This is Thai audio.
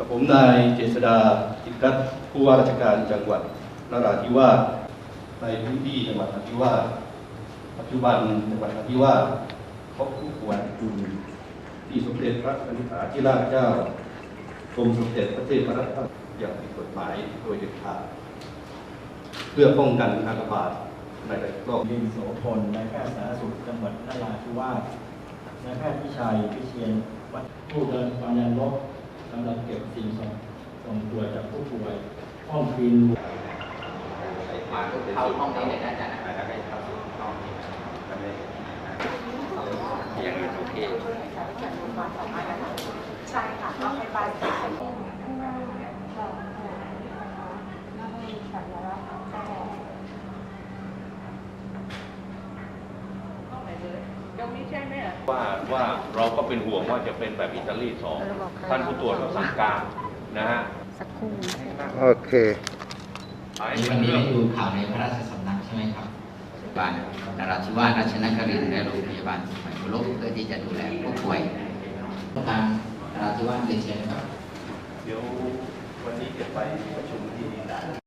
ับผมนายเจษดาจิตรัตน์ผู้ว่าราชการจังหวัดนราธิวาสในพื้นที่จังหวัดนราธิวาสปัจจุบันจังหวัดนราธิวาสพบผู้ป่วยอยู่ที่สมเด็จพระนิธิธิราชเจ้ากรมสมเด็จพระเทพรัตน์อย่างผิดกฎหมายโดยเด็ดขาดเพื่อป้องกันการระบาดในรอบลินโสพลนายแพทย์สาธารณสุขจังหวัดนราธิวาสนายแพทย์พิชัยพิเชียนผู้เดินความยันลบ สำหรับเก็บสิ่งส่งส่งตรวจจากผู้ป่วยห้องคลีนูมาเข้าห้องนี้เลยนะอาจารย์นะยังโอเคใช่ค่ะก็ไปไป ว่าว่าเราก็เป็นห่วงว่าจะเป็นแบบอิตาลีสองท่านผู้ตรวจก็สั่งการนะฮะสักครู่โอเควันนี้ได้ดูข่าวในพระราชสำนักใช่ไหมครับบ้านนราธิวาสราชนครินทร์และโรงพยาบาลสุไหงโกลกเพื่อที่จะดูแลผู้ป่วยทางนราธิวาสเรียนเชิญครับเดี๋ยววันนี้จะไปประชุมที่